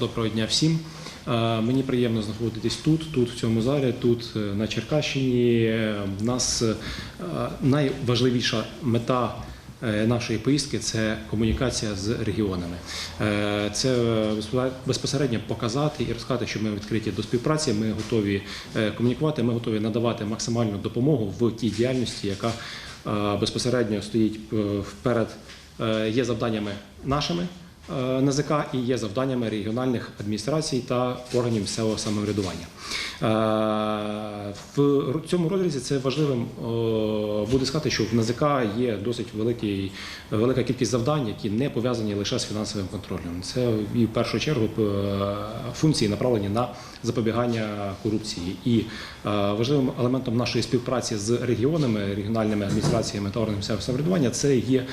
доброго дня всім. Е, Мені приємно знаходитись тут, тут в цьому залі, тут е, на Черкащині. Е, В нас е, найважливіша мета. е, Нашої поїздки це комунікація з регіонами. Е, Це е, безпосередньо показати і розказати, що ми відкриті до співпраці. Ми готові е, комунікувати, ми готові надавати максимальну допомогу в тій діяльності, яка е, безпосередньо стоїть е, вперед, е, є завданнями нашими. Е, НАЗК і є завданнями регіональних адміністрацій та органів місцевого самоврядування. Е, В цьому розрізі це важливим буде сказати, що в НАЗК є досить великий, велика кількість завдань, які не пов'язані лише з фінансовим контролем. Це і в першу чергу е, функції направлені на запобігання корупції. І важливим елементом нашої співпраці з регіонами, регіональними адміністраціями та органами місцевого самоврядування це є.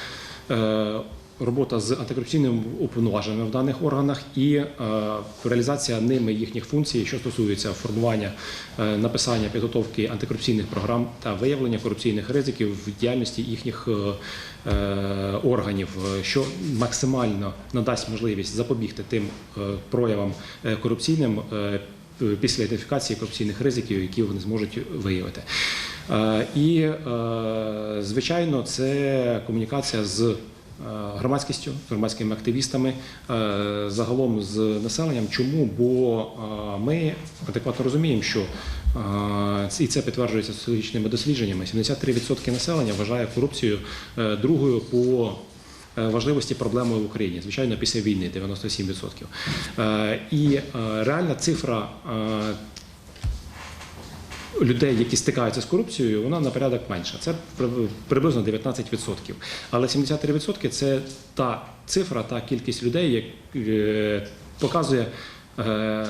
Робота з антикорупційними уповноваженими в даних органах і е, реалізація ними їхніх функцій, що стосується формування, е, написання, підготовки антикорупційних програм та виявлення корупційних ризиків в діяльності їхніх е, органів, що максимально надасть можливість запобігти тим проявам корупційним після ідентифікації корупційних ризиків, які вони зможуть виявити. І, звичайно, це комунікація з громадськістю, з громадськими активістами, е, загалом з населенням. Чому? Бо е, ми адекватно розуміємо, що е, і це підтверджується соціологічними дослідженнями. 73% населення вважає корупцію е, другою по е, важливості проблемою в Україні, звичайно, після війни 97%. Е, І е, реальна цифра е, людей, які стикаються з корупцією, вона на порядок менша. Це при- приблизно 19%. Але 73% це та цифра, та кількість людей, як е, показує. Е,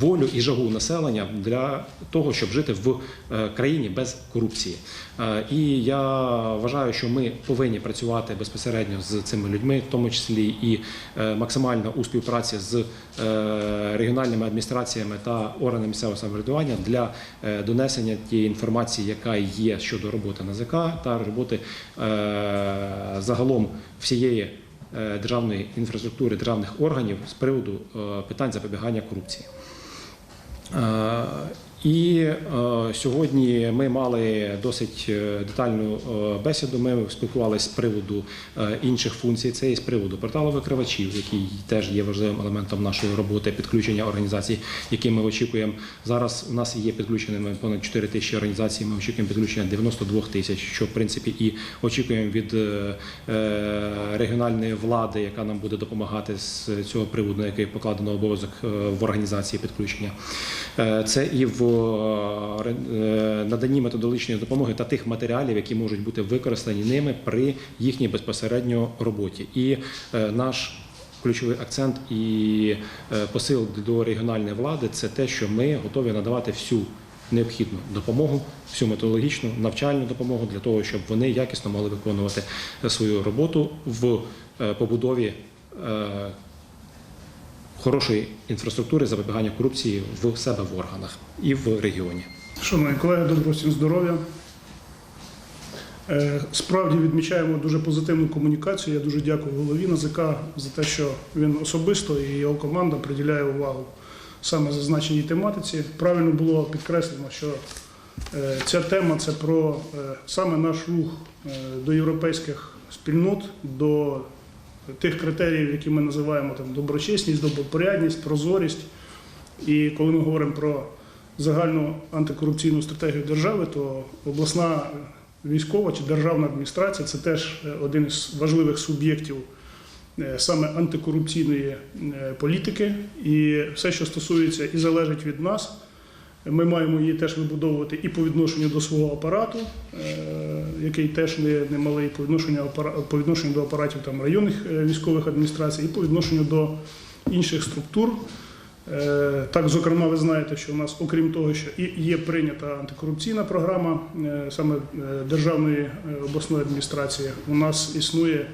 Волю і жагу населення для того, щоб жити в е, країні без корупції. Е, І я вважаю, що ми повинні працювати безпосередньо з цими людьми, в тому числі і максимально у співпраці з регіональними адміністраціями та органами місцевого самоврядування для донесення тієї інформації, яка є щодо роботи НАЗК та роботи загалом всієї державної інфраструктури державних органів з приводу е, питань запобігання корупції. І е, сьогодні ми мали досить е, детальну е, бесіду. Ми спілкувалися з приводу інших функцій. Це і з приводу порталу викривачів, який теж є важливим елементом нашої роботи, підключення організацій, які ми очікуємо. Зараз у нас є підключеними понад 4 тисячі організацій. Ми очікуємо підключення 92 тисяч, що в принципі і очікуємо від регіональної влади, яка нам буде допомагати з цього приводу, на який покладено обов'язок в організації підключення. Це і в наданні методологічної допомоги та тих матеріалів, які можуть бути використані ними при їхній безпосередньо роботі. І е, наш ключовий акцент і е, посил до регіональної влади це те, що ми готові надавати всю необхідну допомогу, всю методологічну навчальну допомогу для того, щоб вони якісно могли виконувати е, свою роботу в е, побудові. Хорошої інфраструктури запобігання корупції в себе в органах і в регіоні. Шановні колеги, доброго всім здоров'я. Е, Справді відмічаємо дуже позитивну комунікацію. Я дуже дякую голові НАЗК за те, що він особисто і його команда приділяє увагу саме зазначеній тематиці. Правильно було підкреслено, що е, ця тема це про е, саме наш рух до європейських спільнот, до тих критеріїв, які ми називаємо там доброчесність, добропорядність, прозорість. І коли ми говоримо про загальну антикорупційну стратегію держави, то обласна військова чи державна адміністрація це теж е, один із важливих суб'єктів е, саме антикорупційної е, політики. І все, що стосується і залежить від нас, ми маємо її теж вибудовувати і по відношенню до свого апарату, е, який теж не, не малий, по відношенню, по відношенню до апаратів там, районних е, військових адміністрацій, і по відношенню до інших структур. Е, Так, зокрема, ви знаєте, що у нас, окрім того, що і є прийнята антикорупційна програма саме державної обласної адміністрації, у нас існує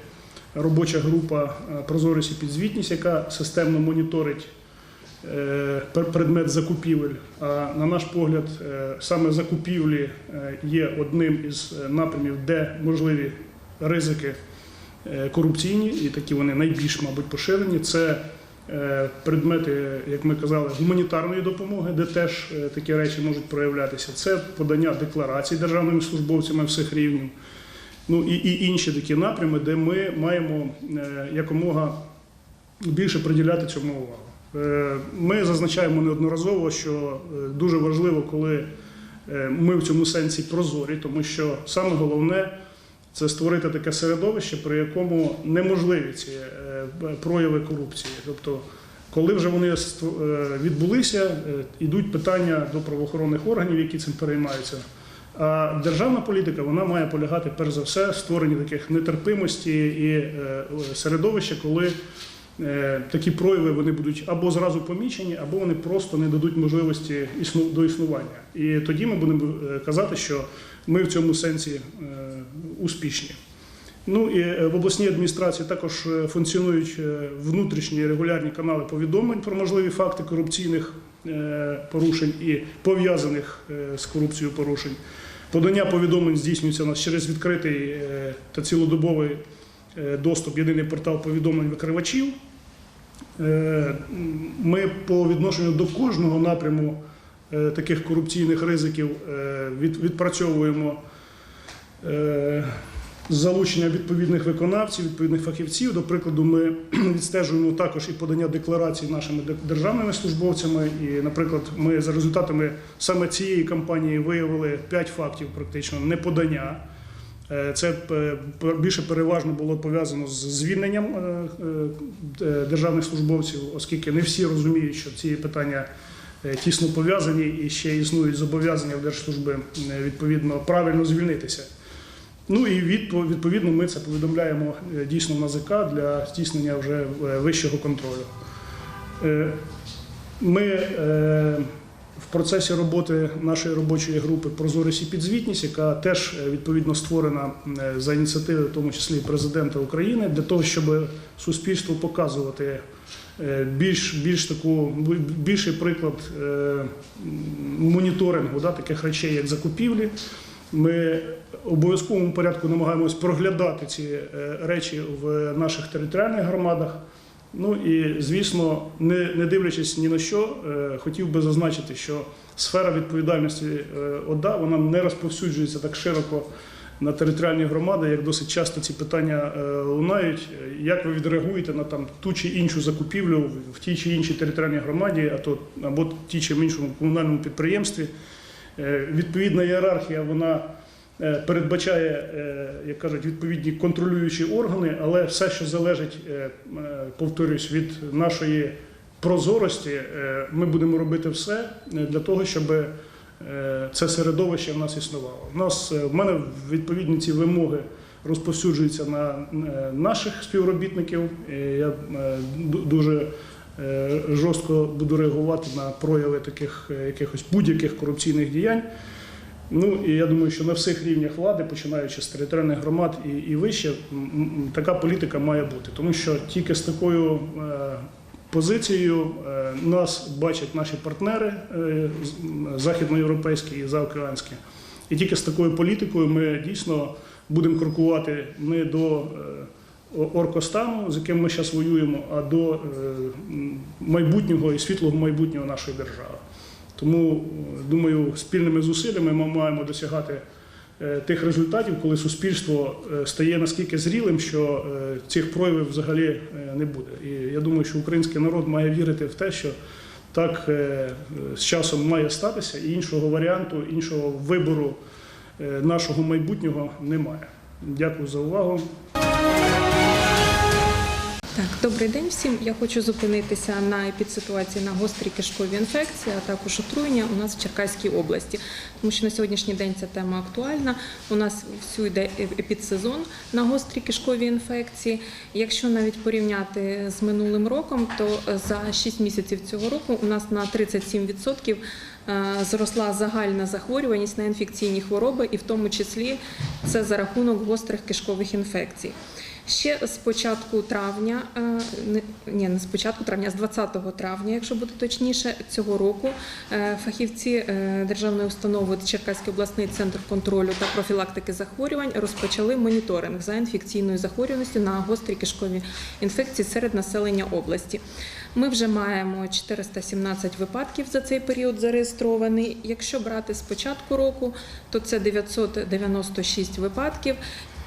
робоча група прозорість і підзвітність, яка системно моніторить предмет закупівель. А на наш погляд, е, саме закупівлі е, є одним із е, напрямів, де можливі ризики е, корупційні, і такі вони найбільш, мабуть, поширені. Це е, предмети, як ми казали, гуманітарної допомоги, де теж е, такі речі можуть проявлятися. Це подання декларацій державними службовцями всіх рівнів. Ну і, і інші такі напрями, де ми маємо е, якомога більше приділяти цьому увагу. Е, Ми зазначаємо неодноразово, що е, дуже важливо, коли е, ми в цьому сенсі прозорі, тому що саме головне це створити таке середовище, при якому неможливі ці прояви корупції. Тобто, коли вже вони відбулися, йдуть питання до правоохоронних органів, які цим переймаються. А державна політика вона має полягати перш за все в створенні таких нетерпимості і середовища, коли такі прояви вони будуть або зразу помічені, або вони просто не дадуть можливості до існування. І тоді ми будемо е, казати, що ми в цьому сенсі е, успішні. Ну і е, в обласній адміністрації також е, функціонують е, внутрішні регулярні канали повідомлень про можливі факти корупційних е, порушень і пов'язаних е, з корупцією порушень. Подання повідомлень здійснюється у нас через відкритий е, та цілодобовий е, доступ єдиний портал повідомлень викривачів. Е, Ми по відношенню до кожного напряму е, таких корупційних ризиків е, відпрацьовуємо е, залучення відповідних виконавців, відповідних фахівців. До прикладу, ми відстежуємо також і подання декларацій нашими державними службовцями. І, наприклад, ми за результатами саме цієї кампанії виявили 5 фактів практично неподання. Е, Це е, більше переважно було пов'язано з звільненням е, державних службовців, оскільки не всі розуміють, що ці питання тісно пов'язані і ще існують зобов'язання в держслужби відповідно правильно звільнитися. Ну і відповідно ми це повідомляємо дійсно на ЗК для здійснення вже вищого контролю. Ми процесі роботи нашої робочої групи Прозорість і підзвітність, яка теж е, відповідно створена е, за ініціативи, в тому числі президента України, для того, щоб суспільству показувати е, більш, більш таку більший приклад моніторингу да, таких речей, як закупівлі. Ми обов'язковому порядку намагаємось проглядати ці речі в наших територіальних громадах. Ну і звісно, не, не дивлячись ні на що, е, хотів би зазначити, що сфера відповідальності е, ОДА вона не розповсюджується так широко на територіальні громади, як досить часто ці питання е, лунають. Як ви відреагуєте на там ту чи іншу закупівлю в тій чи іншій територіальній громаді, а то або тій чи іншому комунальному підприємстві? Відповідна ієрархія вона передбачає, е, як кажуть, відповідні контролюючі органи, але все, що залежить, е, е, повторюсь, від нашої прозорості, е, ми будемо робити все е, для того, щоб е, це середовище в нас існувало. У нас е, в мене відповідні ці вимоги розповсюджуються на е, наших співробітників. Я е, дуже е, жорстко буду реагувати на прояви таких е, якихось будь-яких корупційних діянь. Ну і я думаю, що на всіх рівнях влади, починаючи з територіальних громад і, і вище, така політика має бути, тому що тільки з такою е, позицією е, нас бачать наші партнери е, західноєвропейські і заокеанські. І тільки з такою політикою ми дійсно будемо крокувати не до оркостану, з яким ми зараз воюємо, а до майбутнього і світлого майбутнього нашої держави. Тому е, думаю, спільними зусиллями ми маємо досягати е, тих результатів, коли суспільство е, стає наскільки зрілим, що цих проявів взагалі не буде. І я думаю, що український народ має вірити в те, що так з часом має статися, і іншого варіанту, іншого вибору нашого майбутнього немає. Дякую за увагу. Так, добрий день всім. Я хочу зупинитися на епідситуації на гострі кишкові інфекції, а також отруєння у нас в Черкаській області, тому що на сьогоднішній день ця тема актуальна. У нас всю йде епідсезон на гострі кишкові інфекції. Якщо навіть порівняти з минулим роком, то за 6 місяців цього року у нас на 37% е, зросла загальна захворюваність на інфекційні хвороби, і в тому числі це за рахунок гострих кишкових інфекцій. Ще з початку травня, е, ні, не з початку травня, а з 20 травня, якщо бути точніше, цього року е, фахівці е, державної установи Черкаський обласний центр контролю та профілактики захворювань розпочали моніторинг за інфекційною захворюваністю на гострі кишкові інфекції серед населення області. Ми вже маємо 417 випадків за цей період зареєстрований. Якщо брати з початку року, то це 996 випадків.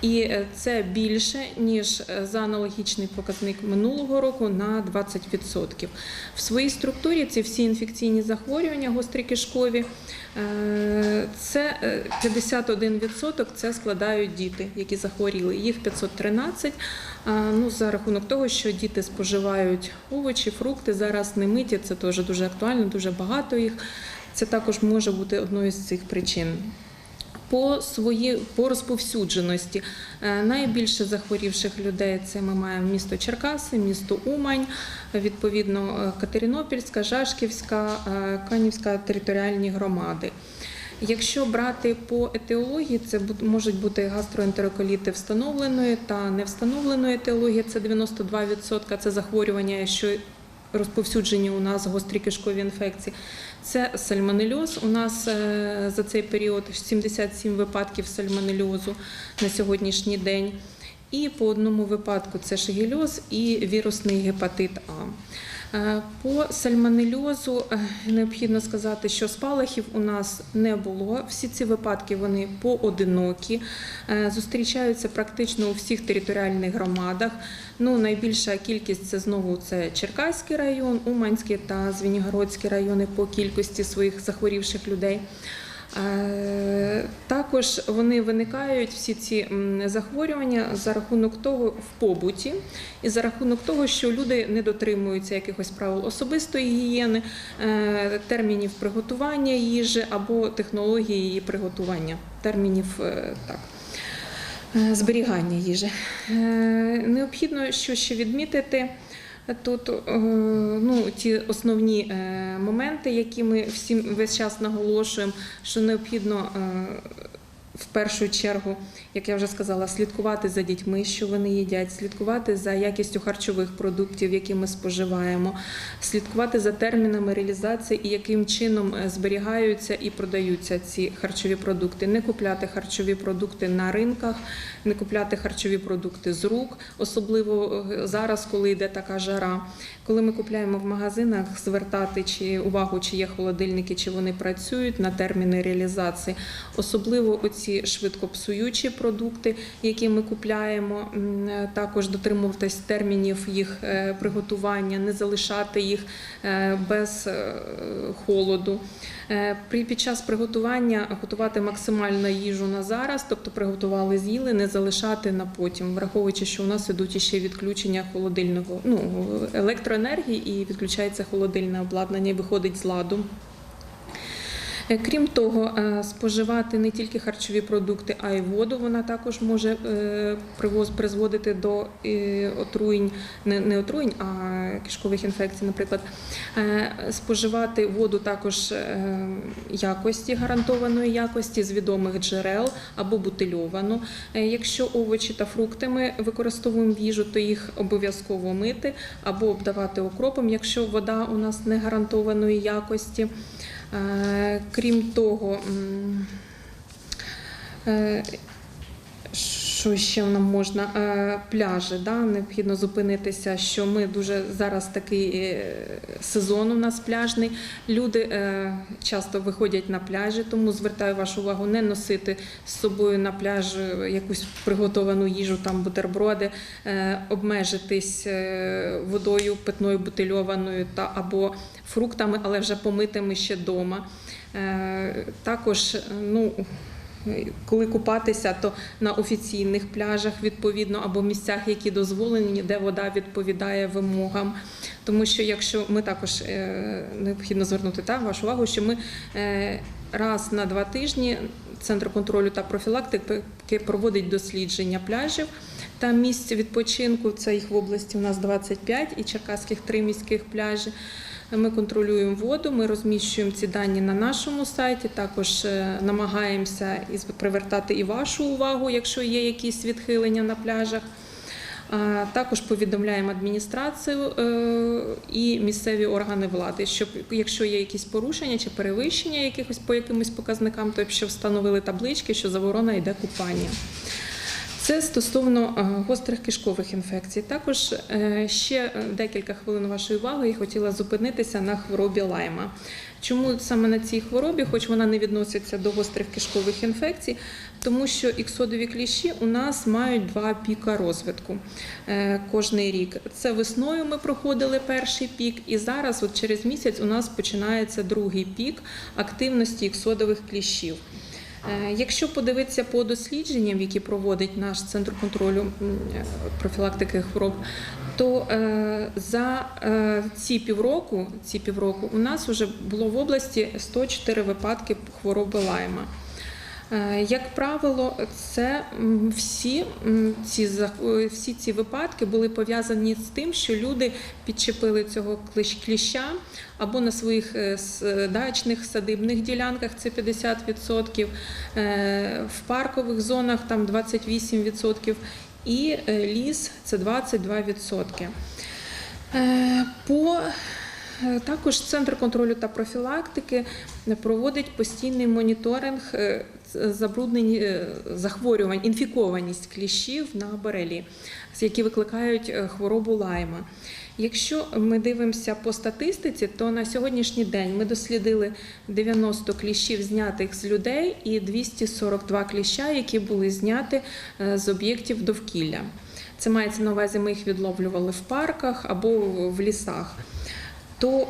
І е, це більше ніж е, за аналогічний показник минулого року на 20%. В своїй структурі ці всі інфекційні захворювання, гострі кишкові, е, це е, 51% це складають діти, які захворіли. Їх 513. Ну, за рахунок того, що діти споживають овочі, фрукти зараз не миті, це теж дуже актуально, дуже багато їх. Це також може бути одною з цих причин. По свої по розповсюдженості Е, найбільше захворівших людей це ми маємо місто Черкаси, місто Умань, відповідно е, Катеринопільська, Жашківська, е, Канівська територіальні громади. Якщо брати по етіології, це можуть бути гастроентероколіти встановленої та невстановленої етіології, це 92%, це захворювання, що розповсюджені у нас гострі кишкові інфекції. Це сальмонельоз. У нас е, за цей період 77 випадків сальмонельозу на сьогоднішній день. І по одному випадку це шигельоз і вірусний гепатит А. Е, По сальмонельозу е, необхідно сказати, що спалахів у нас не було. Всі ці випадки вони поодинокі, е, зустрічаються практично у всіх територіальних громадах. Ну, найбільша кількість це знову це Черкаський район, Уманський та Звенігородський райони по кількості своїх захворівших людей. Е, Також вони виникають всі ці захворювання за рахунок того в побуті, і за рахунок того, що люди не дотримуються якихось правил особистої гігієни, е, термінів приготування їжі або технології її приготування, термінів е, так. Зберігання їжі. Необхідно що ще відмітити. Тут е, ну, ті основні е, моменти, які ми всім весь час наголошуємо, що необхідно е, в першу чергу, як я вже сказала, слідкувати за дітьми, що вони їдять, слідкувати за якістю харчових продуктів, які ми споживаємо, слідкувати за термінами реалізації і яким чином е, зберігаються і продаються ці харчові продукти. Не купляти харчові продукти на ринках, не купляти харчові продукти з рук, особливо е, зараз, коли йде така жара. Коли ми купляємо в магазинах, звертати чи увагу, чи є холодильники, чи вони працюють на терміни реалізації, особливо оці швидкопсуючі продукти, які ми купляємо, е, також дотримуватись термінів їх е, приготування, не залишати їх е, без холоду. Під час приготування готувати максимально їжу на зараз, тобто приготували, з'їли, не залишати на потім, враховуючи, що у нас ідуть іще відключення холодильного ну електроенергії і відключається холодильне обладнання, і виходить з ладу. Е, Крім того, е, споживати не тільки харчові продукти, а й воду. Вона також може е, призводити до отруєнь, не, отруєнь, а кишкових інфекцій, наприклад. Споживати воду також якості, гарантованої якості з відомих джерел або бутильовану. Якщо овочі та фрукти ми використовуємо в їжу, то їх обов'язково мити або обдавати окропом, якщо вода у нас не гарантованої якості. Е, Крім того, е, що ще нам можна? Е, Пляжі, да? необхідно зупинитися, що ми дуже зараз такий е, сезон у нас пляжний. Люди е, часто виходять на пляжі, тому звертаю вашу увагу не носити з собою на пляж якусь приготовану їжу, там бутерброди, обмежитись водою питною бутильованою та або фруктами, але вже помитими ще вдома. Також, ну. Коли купатися, то на офіційних пляжах відповідно або місцях, які дозволені, де вода відповідає вимогам. Тому що якщо ми також е, необхідно звернути так, вашу увагу, що ми е, раз на два тижні Центр контролю та профілактики проводить дослідження пляжів та місць відпочинку. Це їх в області у нас 25 і черкаських три міських пляжі. Ми контролюємо воду, ми розміщуємо ці дані на нашому сайті. Також е, намагаємося привертати і вашу увагу, якщо є якісь відхилення на пляжах. Також повідомляємо адміністрацію е, і місцеві органи влади, щоб якщо є якісь порушення чи перевищення якихось по якимось показникам, то щоб встановили таблички, що заборона йде купання. Це стосовно е, гострих кишкових інфекцій. Також е, ще е, декілька хвилин вашої уваги я хотіла зупинитися на хворобі лайма. Чому саме на цій хворобі, хоч вона не відноситься до гострих кишкових інфекцій, тому що іксодові кліщі у нас мають два піка розвитку кожний рік. Це весною ми проходили перший пік, і зараз, от через місяць, у нас починається другий пік активності іксодових кліщів. Е, Якщо подивитися по дослідженням, які проводить наш центр контролю е, профілактики хвороб, то е, за ці півроку, ці півроку у нас вже було в області 104 випадки хвороби лайма. Е, Як правило, це всі ці е, всі ці випадки були пов'язані з тим, що люди підчепили цього кліща або на своїх е, дачних садибних ділянках це 50%, е, в паркових зонах там 28%, і ліс це 22%. Е, По також Центр контролю та профілактики проводить постійний моніторинг е, забруднень е, захворювань, інфікованість кліщів на борелі, які викликають е, хворобу лайма. Якщо ми дивимося по статистиці, то на сьогоднішній день ми дослідили 90 кліщів знятих з людей і 242 кліща, які були зняті з об'єктів довкілля. Це мається на увазі, ми їх відловлювали в парках або в лісах. То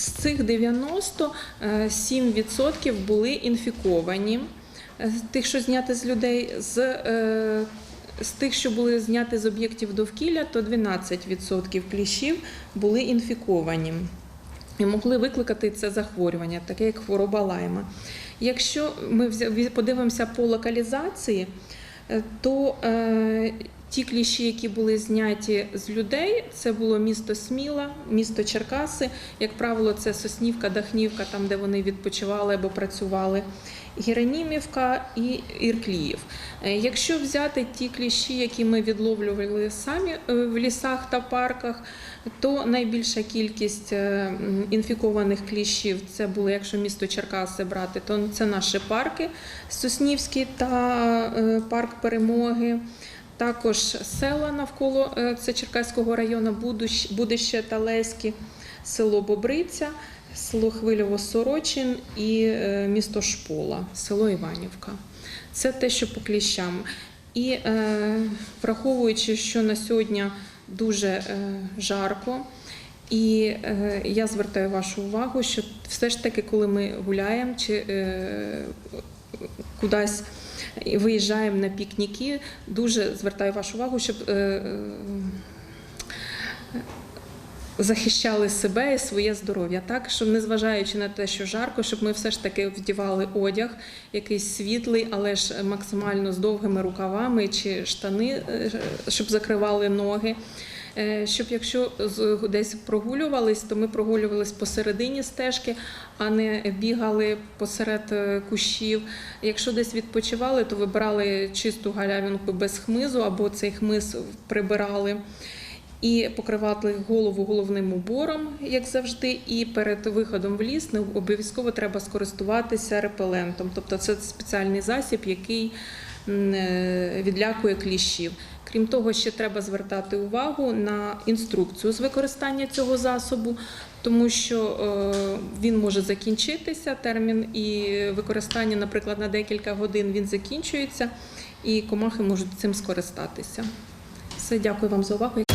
з цих 90 е, 7% були інфіковані, е, тих, що зняти з людей, з, е, з тих, що були зняті з об'єктів довкілля, то 12% кліщів були інфіковані і могли викликати це захворювання, таке як хвороба лайма. Якщо ми подивимося по локалізації, то ті кліщі, які були зняті з людей, це було місто Сміла, місто Черкаси. Як правило, це Соснівка, Дахнівка, там де вони відпочивали або працювали. Геронімівка і Іркліїв. Е, Якщо взяти ті кліщі, які ми відловлювали самі е, в лісах та парках, то найбільша кількість е, інфікованих кліщів це було, якщо місто Черкаси брати, то це наші парки Соснівський та парк Перемоги. Також села навколо е, це Черкаського району, Будище та Леськи, село Бобриця, село Хвильово-Сорочин і е, місто Шпола, село Іванівка. Це те, що по кліщам. І е, враховуючи, що на сьогодні дуже жарко, і е, я звертаю вашу увагу, що все ж таки, коли ми гуляємо чи е, кудись виїжджаємо на пікніки, дуже звертаю вашу увагу, щоб е, е, захищали себе і своє здоров'я, так щоб незважаючи на те, що жарко, щоб ми все ж таки вдівали одяг, якийсь світлий, але ж максимально з довгими рукавами чи штани, е, щоб закривали ноги. Е, Щоб якщо десь прогулювались, то ми прогулювались посередині стежки, а не бігали посеред е, кущів. Якщо десь відпочивали, то вибирали чисту галявинку без хмизу або цей хмиз прибирали. І покривати голову головним убором, як завжди, і перед виходом в ліс не обов'язково треба скористуватися репелентом. Тобто це спеціальний засіб, який е, відлякує кліщів. Крім того, ще треба звертати увагу на інструкцію з використання цього засобу, тому що е, він може закінчитися термін і використання, наприклад, на декілька годин він закінчується, і комахи можуть цим скористатися. Все, дякую вам за увагу.